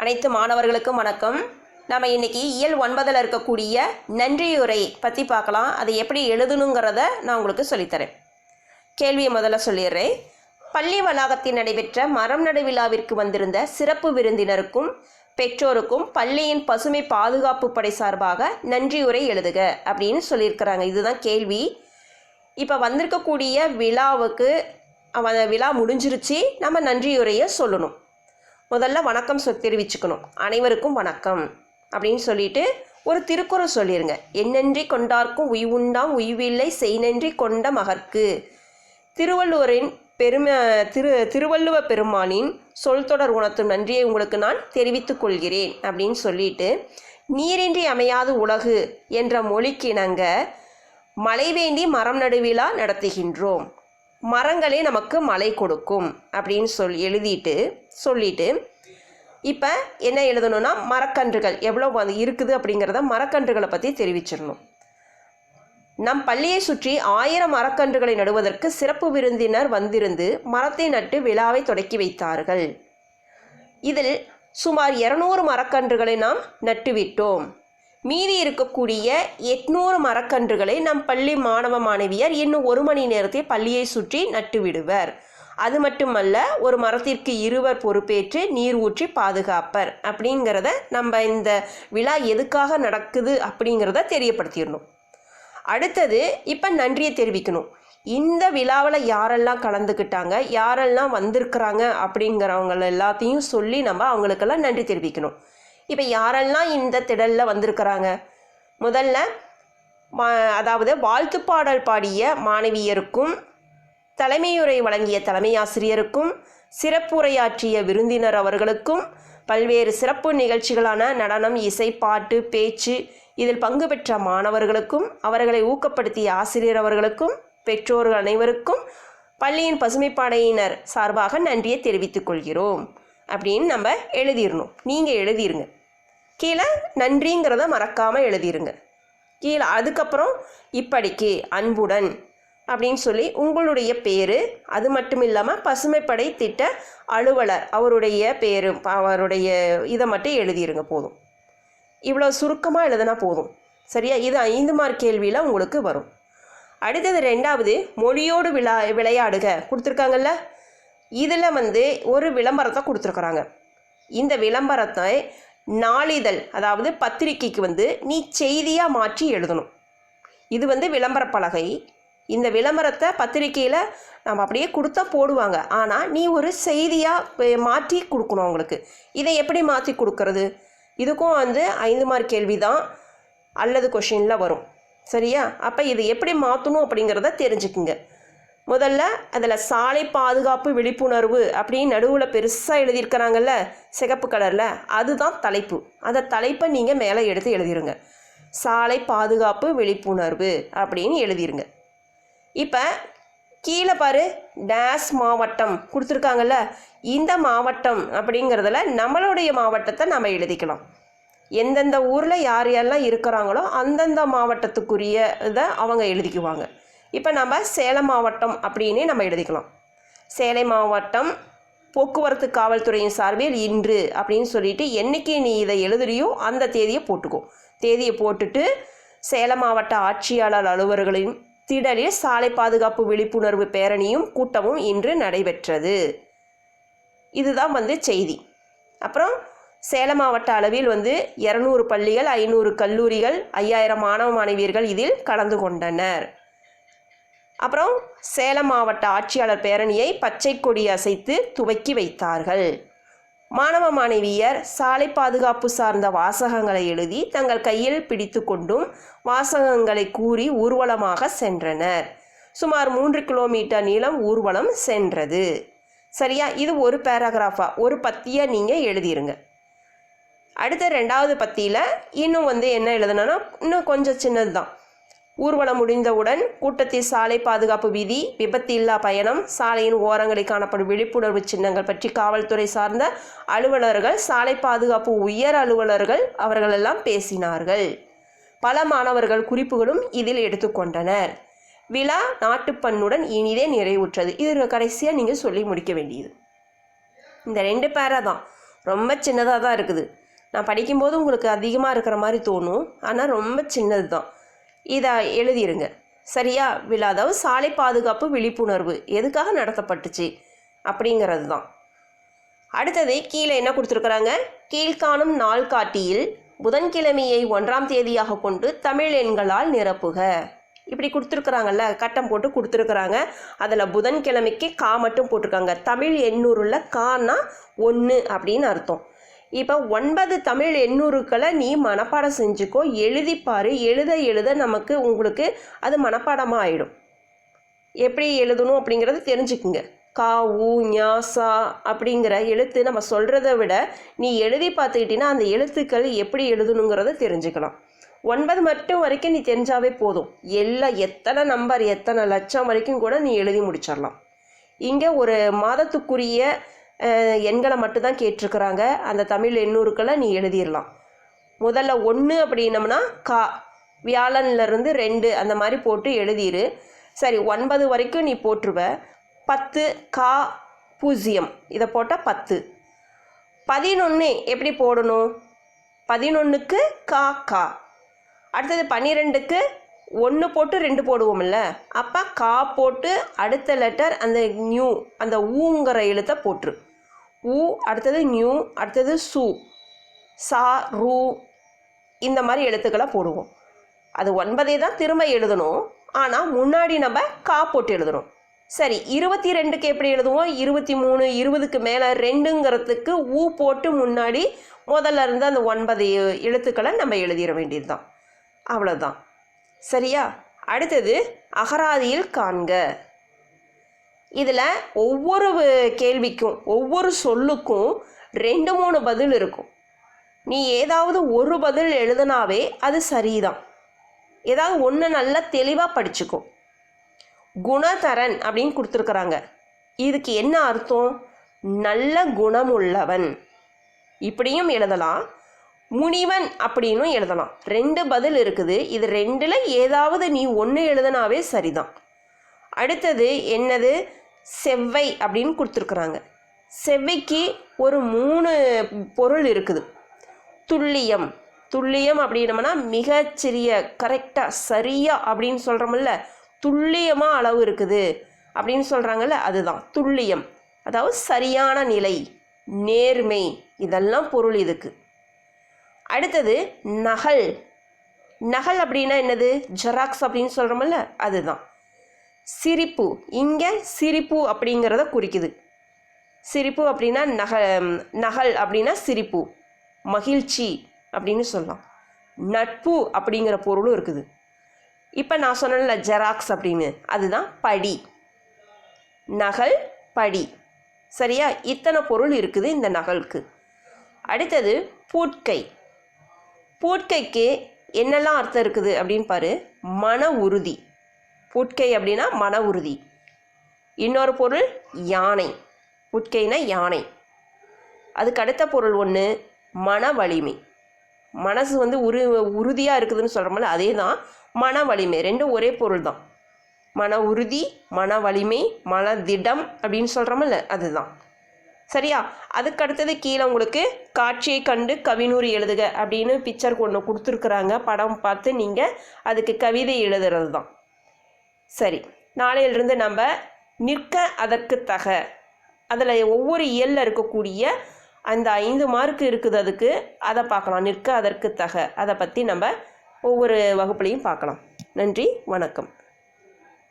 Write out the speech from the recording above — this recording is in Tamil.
அனைத்து மாணவர்களுக்கும் வணக்கம். நம்ம இன்னைக்கு இயல் ஒன்பதில் இருக்கக்கூடிய நன்றியுரை பற்றி பார்க்கலாம். அதை எப்படி எழுதணுங்கிறத நான் உங்களுக்கு சொல்லித்தரேன். கேள்வியை முதல்ல சொல்லிடுறேன். பள்ளி வளாகத்தில் நடைபெற்ற மரம் நடு விழாவிற்கு வந்திருந்த சிறப்பு விருந்தினருக்கும் பெற்றோருக்கும் பள்ளியின் பசுமை பாதுகாப்பு படை சார்பாக நன்றியுரை எழுதுக அப்படின்னு சொல்லியிருக்கிறாங்க. இதுதான் கேள்வி. இப்போ வந்திருக்கக்கூடிய விழாவுக்கு அந்த விழா முடிஞ்சிருச்சு. நம்ம நன்றியுரையை சொல்லணும். முதல்ல வணக்கம் சொ தெரிவிச்சுக்கணும். அனைவருக்கும் வணக்கம். அப்படின்னு சொல்லிட்டு ஒரு திருக்குறள் சொல்லிடுங்க என்னன்றி கொண்டார்க்கும் உய்வுண்டாம் உய்வில்லை செய்நன்றி கொண்ட மகற்கு. திருவள்ளுவரின் பெருமை திரு திருவள்ளுவ பெருமானின் சொல் தொடர் உணர்த்தும் நன்றியை உங்களுக்கு நான் தெரிவித்துக் கொள்கிறேன். அப்படின்னு சொல்லிட்டு நீரின்றி அமையாது உலகு என்ற மொழிக்கிணங்க மழை வேண்டி மரம் நடுவிழா நடத்துகின்றோம். மரங்களே நமக்கு மழை கொடுக்கும் அப்படின்னு சொல் எழுதிட்டு சொல்லிட்டு இப்போ என்ன எழுதணும்னா மரக்கன்றுகள் எவ்வளோ வந்து இருக்குது அப்படிங்கிறத மரக்கன்றுகளை பற்றி தெரிவிச்சிடணும். நம் பள்ளியை சுற்றி ஆயிரம் மரக்கன்றுகளை நடுவதற்கு சிறப்பு விருந்தினர் வந்திருந்து மரத்தை நட்டு விழாவை தொடக்கி வைத்தார்கள். இதில் சுமார் இருநூறு மரக்கன்றுகளை நாம் நட்டுவிட்டோம். மீதி இருக்கக்கூடிய எட்நூறு மரக்கன்றுகளை நம் பள்ளி மாணவ மாணவியர் இன்னும் ஒரு மணி நேரத்தை பள்ளியை சுற்றி நட்டு விடுவர். அது மட்டுமல்ல ஒரு மரத்திற்கு இருவர் பொறுப்பேற்று நீர் ஊற்றி பாதுகாப்பர். அப்படிங்கிறத நம்ம இந்த விழா எதுக்காக நடக்குது அப்படிங்கிறத தெரியப்படுத்திடணும். அடுத்தது இப்போ நன்றியை தெரிவிக்கணும். இந்த விழாவில் யாரெல்லாம் கலந்துக்கிட்டாங்க யாரெல்லாம் வந்திருக்கிறாங்க அப்படிங்கிறவங்க எல்லாத்தையும் சொல்லி நம்ம அவங்களுக்கெல்லாம் நன்றி தெரிவிக்கணும். இப்போ யாரெல்லாம் இந்த திடலில் வந்திருக்கிறாங்க? முதல்ல அதாவது வாழ்த்து பாடல் பாடிய மாணவியருக்கும் தலைமையுரை வழங்கிய தலைமை ஆசிரியருக்கும் சிறப்புரையாற்றிய விருந்தினர் அவர்களுக்கும் பல்வேறு சிறப்பு நிகழ்ச்சிகளான நடனம் இசை பாட்டு பேச்சு இதில் பங்கு பெற்ற மாணவர்களுக்கும் அவர்களை ஊக்கப்படுத்திய ஆசிரியர் அவர்களுக்கும் பெற்றோர்கள் அனைவருக்கும் பள்ளியின் பசுமைப்படையினர் சார்பாக நன்றியை தெரிவித்துக் கொள்கிறோம். அப்படின்னு நம்ம எழுதிடணும். நீங்கள் எழுதிருங்க. கீழே நன்றிங்கிறத மறக்காமல் எழுதிருங்க. கீழே அதுக்கப்புறம் இப்படிக்கு அன்புடன் அப்படின்னு சொல்லி உங்களுடைய பேர் அது மட்டும் இல்லாமல் பசுமைப்படை திட்ட அலுவலர் அவருடைய பேர் அவருடைய இதை மட்டும் எழுதிருங்க போதும். இவ்வளோ சுருக்கமாக எழுதுனா போதும். சரியா? இது ஐந்து மார்க் கேள்வியில் உங்களுக்கு வரும். அடுத்தது ரெண்டாவது மொழியோடு விழா விளையாடுக. கொடுத்துருக்காங்கல்ல? இதில் வந்து ஒரு விளம்பரத்தை கொடுத்துருக்குறாங்க. இந்த விளம்பரத்தை நாளிதழ் அதாவது பத்திரிக்கைக்கு வந்து நீ செய்தியாக மாற்றி எழுதணும். இது வந்து விளம்பர பலகை. இந்த விளம்பரத்தை பத்திரிக்கையில் நம்ம அப்படியே கொடுத்தா போடுவாங்க. ஆனால் நீ ஒரு செய்தியாக மாற்றி கொடுக்கணும் அவங்களுக்கு. இதை எப்படி மாற்றி கொடுக்கறது? இதுக்கும் வந்து ஐந்து மார்க் கேள்வி தான் அல்லது கொஷினில் வரும். சரியா? அப்போ இது எப்படி மாற்றணும் அப்படிங்கிறத தெரிஞ்சுக்குங்க. முதல்ல அதில் சாலை பாதுகாப்பு விழிப்புணர்வு அப்படின்னு நடுவில் பெருசாக எழுதியிருக்கிறாங்கல்ல சிகப்பு கலரில். அதுதான் தலைப்பு. அந்த தலைப்பை நீங்கள் மேலே எடுத்து எழுதிருங்க. சாலை பாதுகாப்பு விழிப்புணர்வு அப்படின்னு எழுதிருங்க. இப்போ கீழே பாரு டேஸ் மாவட்டம் கொடுத்துருக்காங்கல்ல இந்த மாவட்டம் அப்படிங்கிறதுல நம்மளுடைய மாவட்டத்தை நம்ம எழுதிக்கலாம். எந்தெந்த ஊரில் யார் யாரெல்லாம் இருக்கிறாங்களோ அந்தந்த மாவட்டத்துக்குரிய இதை அவங்க எழுதிக்குவாங்க. இப்போ நம்ம சேலம் மாவட்டம் அப்படின்னே நம்ம எழுதிக்கலாம். சேலை மாவட்டம் போக்குவரத்து காவல்துறையின் சார்பில் இன்று அப்படின்னு சொல்லிட்டு என்றைக்கு நீ இதை எழுதுறியோ அந்த தேதியை போட்டுக்கோ. தேதியை போட்டுட்டு சேலம் மாவட்ட ஆட்சியாளர் அலுவலர்களின் திடலில் சாலை பாதுகாப்பு விழிப்புணர்வு பேரணியும் கூட்டமும் இன்று நடைபெற்றது. இதுதான் வந்து செய்தி. அப்புறம் சேலம் மாவட்ட அளவில் வந்து இரநூறு பள்ளிகள் ஐநூறு கல்லூரிகள் ஐயாயிரம் மாணவ மாணவியர்கள் இதில் கலந்து கொண்டனர். அப்புறம் சேலம் மாவட்ட ஆட்சியாளர் பேரணியை பச்சை கொடி அசைத்து துவக்கி வைத்தார்கள். மாணவ மாணவியர் சாலை பாதுகாப்பு சார்ந்த வாசகங்களை எழுதி தங்கள் கையில் பிடித்து கொண்டும் வாசகங்களை கூறி ஊர்வலமாக சென்றனர். சுமார் மூன்று கிலோமீட்டர் நீளம் ஊர்வலம் சென்றது. சரியா? இது ஒரு பேராகிராஃபா ஒரு பத்தியை நீங்கள் எழுதிருங்க. அடுத்த ரெண்டாவது பத்தியில் இன்னும் வந்து என்ன எழுதுனா இன்னும் கொஞ்சம் சின்னது தான் ஊர்வலம் முடிந்தவுடன் கூட்டத்தில் சாலை பாதுகாப்பு விதி விபத்து இல்லா பயணம் சாலையின் ஓரங்களில் காணப்படும் விழிப்புணர்வு சின்னங்கள் பற்றி காவல்துறை சார்ந்த அலுவலர்கள் சாலை பாதுகாப்பு உயர் அலுவலர்கள் அவர்களெல்லாம் பேசினார்கள். பல மாணவர்கள் குறிப்புகளும் இதில் எடுத்துக்கொண்டனர் விழா நாட்டுப்பண்ணுடன் இனிதே நிறைவுற்றது. இது கடைசியாக நீங்கள் சொல்லி முடிக்க வேண்டியது. இந்த ரெண்டு பேரை தான். ரொம்ப சின்னதாக தான் இருக்குது. நான் படிக்கும்போது உங்களுக்கு அதிகமாக இருக்கிற மாதிரி தோணும். ஆனால் ரொம்ப சின்னது தான். இதை எழுதிருங்க. சரியா? விழா அதாவது சாலை பாதுகாப்பு விழிப்புணர்வு. எதுக்காக நடத்தப்பட்டுச்சு? அப்படிங்கிறது தான் அடுத்தது கீழே என்ன கொடுத்துருக்குறாங்க? கீழ்காணும் நாள் காட்டியில் புதன்கிழமையை ஒன்றாம் தேதியாக கொண்டு தமிழ் எண்களால் நிரப்புக. இப்படி கொடுத்துருக்குறாங்கல்ல கட்டம் போட்டு கொடுத்துருக்குறாங்க. அதில் புதன்கிழமைக்கு கா மட்டும் போட்டிருக்காங்க. தமிழ் எண்ணூறுல கானா ஒன்று அப்படின்னு அர்த்தம். இப்போ ஒன்பது தமிழ் எண்ணூறுக்களை நீ மனப்பாடம் செஞ்சுக்கோ எழுதிப்பாரு எழுத எழுத நமக்கு உங்களுக்கு அது மனப்பாடமாக ஆயிடும். எப்படி எழுதணும் அப்படிங்கிறது தெரிஞ்சுக்குங்க. கா ஊ ஞாசா அப்படிங்கிற எழுத்து நம்ம சொல்கிறத விட நீ எழுதி பார்த்துக்கிட்டினா அந்த எழுத்துக்கள் எப்படி எழுதணுங்கிறத தெரிஞ்சுக்கலாம். ஒன்பது மட்டும் வரைக்கும் நீ தெரிஞ்சாவே போதும். எல்லா எத்தனை நம்பர் எத்தனை லட்சம் வரைக்கும் கூட நீ எழுதி முடிச்சிடலாம். இங்கே ஒரு மாதத்துக்குரிய எண்களை மட்டும்தான் கேட்டிருக்கிறாங்க. அந்த தமிழ் எண்ணூறுக்களை நீ எழுதிடலாம். முதல்ல ஒன்று அப்படின்னம்னா கா. வியாழன்ல இருந்து ரெண்டு அந்த மாதிரி போட்டு எழுதிரு. சரி ஒன்பது வரைக்கும் நீ போட்டுருவ. பத்து கா பூஜ்ஜியம். இதை போட்டால் பத்து. பதினொன்று எப்படி போடணும்? பதினொன்றுக்கு கா கா. அடுத்தது பன்னிரெண்டுக்கு ஒன்று போட்டு ரெண்டு போடுவோம்ல. அப்போ கா போட்டு அடுத்த லெட்டர் அந்த நியூ அந்த ஊங்கிற எழுத்தை போட்டுரு. ஊ அடுத்தது நியூ அடுத்தது சு சா ரூ இந்த மாதிரி எழுத்துக்களை போடுவோம். அது ஒன்பதே தான் திரும்ப எழுதணும். ஆனால் முன்னாடி நம்ம கா போட்டு எழுதணும். சரி இருபத்தி ரெண்டுக்கு எப்படி எழுதுவோம்? இருபத்தி மூணு இருபதுக்கு மேலே ரெண்டுங்கிறதுக்கு ஊ போட்டு முன்னாடி முதல்ல இருந்து அந்த ஒன்பது எழுத்துக்களை நம்ம எழுதிட வேண்டியது தான் அவ்வளோதான் சரியா? அடுத்தது அகராதியில் காண்க. இதில் ஒவ்வொரு கேள்விக்கும் ஒவ்வொரு சொல்லுக்கும் ரெண்டு மூணு பதில் இருக்கும். நீ ஏதாவது ஒரு பதில் எழுதுனாவே அது சரிதான். ஏதாவது ஒன்று நல்லா தெளிவாக படிச்சுக்கும் குணதரன் அப்படின்னு கொடுத்துருக்குறாங்க. இதுக்கு என்ன அர்த்தம்? நல்ல குணமுள்ளவன். இப்படியும் எழுதலாம். முனிவன் அப்படின்னும் எழுதலாம். ரெண்டு பதில் இருக்குது. இது ரெண்டில் ஏதாவது நீ ஒன்று எழுதுனாவே சரிதான். அடுத்தது என்னது? செவ்வை அப்படின்னு கொடுத்துருக்குறாங்க. செவ்வைக்கு ஒரு மூணு பொருள் இருக்குது. துல்லியம். துல்லியம் அப்படின்னம்னா மிகச்சிறிய கரெக்டாக சரியாக அப்படின்னு சொல்கிறோமில்ல துல்லியமாக அளவு இருக்குது அப்படின்னு சொல்கிறாங்கல்ல அதுதான். துல்லியம். அதாவது சரியான நிலை நேர்மை இதெல்லாம் பொருள் இதுக்கு. அடுத்தது நகல். நகல் அப்படின்னா என்னது? ஜெராக்ஸ் அப்படின்னு சொல்கிறோமில்ல அதுதான். சிரிப்பு. இங்கே சிரிப்பு அப்படிங்கிறத குறிக்குது. சிரிப்பு அப்படின்னா நக நகல் அப்படின்னா சிரிப்பு. மகிழ்ச்சி அப்படின்னு சொல்லலாம். நட்பு அப்படிங்கிற பொருளும் இருக்குது. இப்போ நான் சொன்னேன்ல ஜெராக்ஸ் அப்படின்னு. அதுதான் படி. நகல் படி. சரியா? இத்தனை பொருள் இருக்குது இந்த நகலுக்கு. அடுத்தது பூட்கை. பூட்கைக்கு என்னெல்லாம் அர்த்தம் இருக்குது அப்படின்னு பாரு. மன உறுதி. புட்கை அப்படின்னா மன உறுதி. இன்னொரு பொருள் யானை. புட்கைனா யானை. அதுக்கு அடுத்த பொருள் ஒன்று மன வலிமை. மனசு வந்து உரு உறுதியாக இருக்குதுன்னு சொல்கிறோம்ல அதே தான் மன வலிமை. ரெண்டும் ஒரே பொருள் தான் மன உறுதி மன வலிமை மன திடம் அப்படின்னு சொல்கிறோம்ல அதுதான். சரியா? அதுக்கு அடுத்தது கீழே உங்களுக்கு காட்சியை கண்டு கவினூறு எழுதுக அப்படின்னு பிக்சர் ஒன்று கொடுத்துருக்குறாங்க. படம் பார்த்து நீங்கள் அதுக்கு கவிதை எழுதுறது தான் சரி நாளையிலிருந்து நம்ம நிற்க அதற்கு தக. அதில் ஒவ்வொரு இயலில் இருக்கக்கூடிய அந்த ஐந்து மார்க் இருக்குது அதுக்கு அதை பார்க்கலாம். நிற்க அதற்கு தக. அதை பற்றி நம்ம ஒவ்வொரு வகுப்புலையும் பார்க்கலாம். நன்றி வணக்கம்.